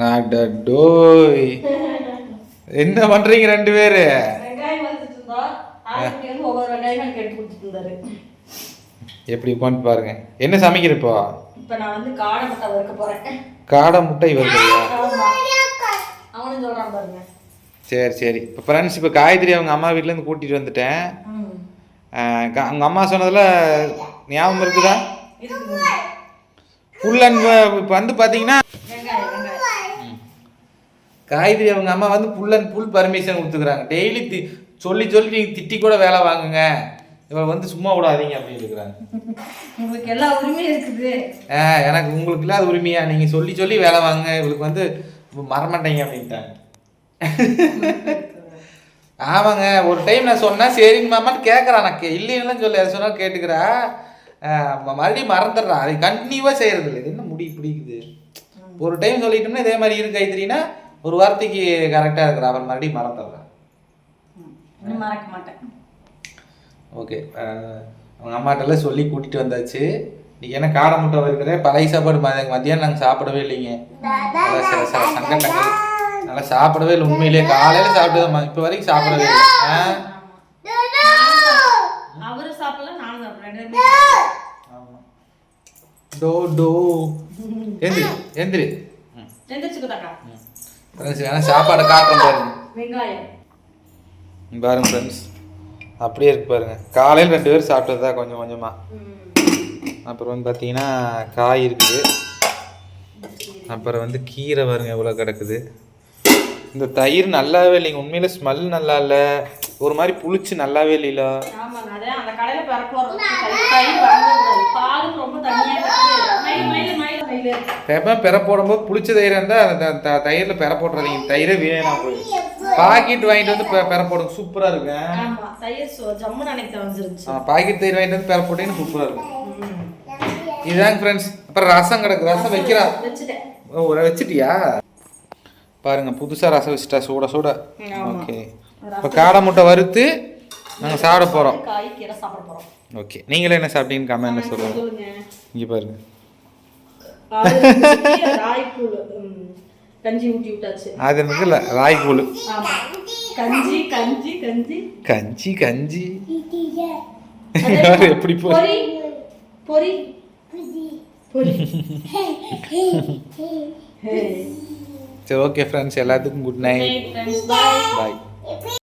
டோய். என்ன பண்றீங்க ரெண்டு பேரு? எப்படி உட்காந்து பாருங்க. என்ன சமைக்கிற இப்போ? இப்போ நான் வந்து காடை முட்டை வறுக்க போறேன். காடை முட்டை வருதுயா ஆமா. அவனும் சொல்றான் பாருங்க. சரி சரி. இப்போ ஃப்ரெண்ட்ஸ் இப்போ காயத்ரி அவங்க அம்மா வீட்டிலேருந்து கூட்டிகிட்டு வந்துட்டேன். அவங்க அம்மா சொன்னதில் ஞாபகம் இருக்குதா. ஃபுல் அண்ட் இப்போ வந்து பார்த்தீங்கன்னா காயத்ரி அவங்க அம்மா வந்து ஃபுல் அண்ட் ஃபுல் பர்மிஷன் கொடுத்துக்குறாங்க. டெய்லி தி சொல்லி சொல்லி நீங்கள் திட்டி கூட வேலை வாங்குங்க. இவன் வந்து சும்மா விடாதீங்க அப்படின்னு இருக்கிறாங்க. உங்களுக்கு எல்லா உரிமையும் இருக்குது. ஆ எனக்கு உங்களுக்கு இல்லாத உரிமையா? நீங்கள் சொல்லி சொல்லி வேலை வாங்குங்க. இவளுக்கு வந்து மறமாட்டீங்க அப்படின்ட்டாங்க. ஆமாங்க ஒரு டைம் நான் சொன்னேன் சரிங்க மாமான்னு கேட்குறான் நான் இல்லைன்னு சொல்லி அதை சொன்னால் கேட்டுக்கிறா. மறுபடியும் மறந்துடுறான் அது கண்டினியூவாக செய்கிறது இல்லை இது என்ன முடி பிடிக்குது ஒரு டைம் சொல்லிட்டோம்னா இதே மாதிரி இருக்கு கைத்திரினா ஒரு வார்த்தைக்கு கரெக்டாக இருக்கிறா அவன் மறுபடியும் மறந்துடுறான் மறக்க மாட்டேன். ஓகே அவங்க அம்மாட்டெல்லாம் சொல்லி கூட்டிகிட்டு வந்தாச்சு. இன்னைக்கு என்ன காடை முட்டை இருக்கிற பழைய சாப்பாடு மதிய மதியானம் நாங்கள் சாப்பிடவே இல்லைங்க. நல்லா சில சில சங்கடங்கள். நல்லா சாப்பிடவே இல்லை உண்மையிலேயே காலையில் சாப்பிட்டது இப்போ வரைக்கும் சாப்பிடவே இல்லை. டோ டோ. எந்திரி எந்திரி. ம். எந்திரிச்சுக்கோதாக்கா ஃப்ரெண்ட்ஸ் வேணா சாப்பாடை காட்டுறோம் பாருங்க. வெங்காயம். பாருங்க ஃப்ரெண்ட்ஸ் அப்படியே இருக்கு பாருங்க. காலையில் ரெண்டு பேரும் சாப்பிட்டது தான் கொஞ்சம். கொஞ்சமாக. அப்புறம் வந்து பார்த்தீங்கன்னா காய் இருக்குது. அப்புறம் வந்து கீரை பாருங்க எவ்வளோ கிடக்குது. இந்த தயிர் நல்லாவே இல்லைங்க. உண்மையில ஸ்மெல் நல்லா இல்லை. ஒரு மாதிரி புளிச்சு நல்லாவே இல்லைல. எப்போ பெற போடும்போது புளிச்ச தயிர் இருந்தால் அந்த தயிரில் பெற போட்டுறாதீங்க. தயிரே வீணா போயிடும் பாக்கெட் வாங்கிட்டு வந்து பெற போடுங்க. சூப்பராக வந்துருச்சு பாக்கெட் தயிர் வாங்கிட்டு வந்து பெற போட்டீங்கன்னா சூப்பராக இருக்கும் ம். இதுதாங்க ஃப்ரெண்ட்ஸ் அப்புறம் ரசம் கிடக்கு. ரசம் வைக்கிறா? ஒரு வச்சிட்டியா? பாருங்க புதுசாக ரசம் வச்சுட்டா சூட சூட. ஓகே. இப்போ காடை முட்டை வறுத்து நாங்கள் சாப்பிட போகிறோம் ஓகே. நீங்களே என்ன சாப்பிட்டீங்கன்னு கமெண்ட்ல சொல்லுங்கள் சொல்லுங்க. இங்கே பாருங்க. ம், கஞ்சி ஊட்டி விட்டாச்சு. அது எனக்கு இல்லை ராய்கூழ் கஞ்சி கஞ்சி கஞ்சி. கஞ்சி கஞ்சி. எப்படி பொரி பொரி சரி ஓகே ஃப்ரெண்ட்ஸ் எல்லாத்துக்கும் குட் நைட் பாய்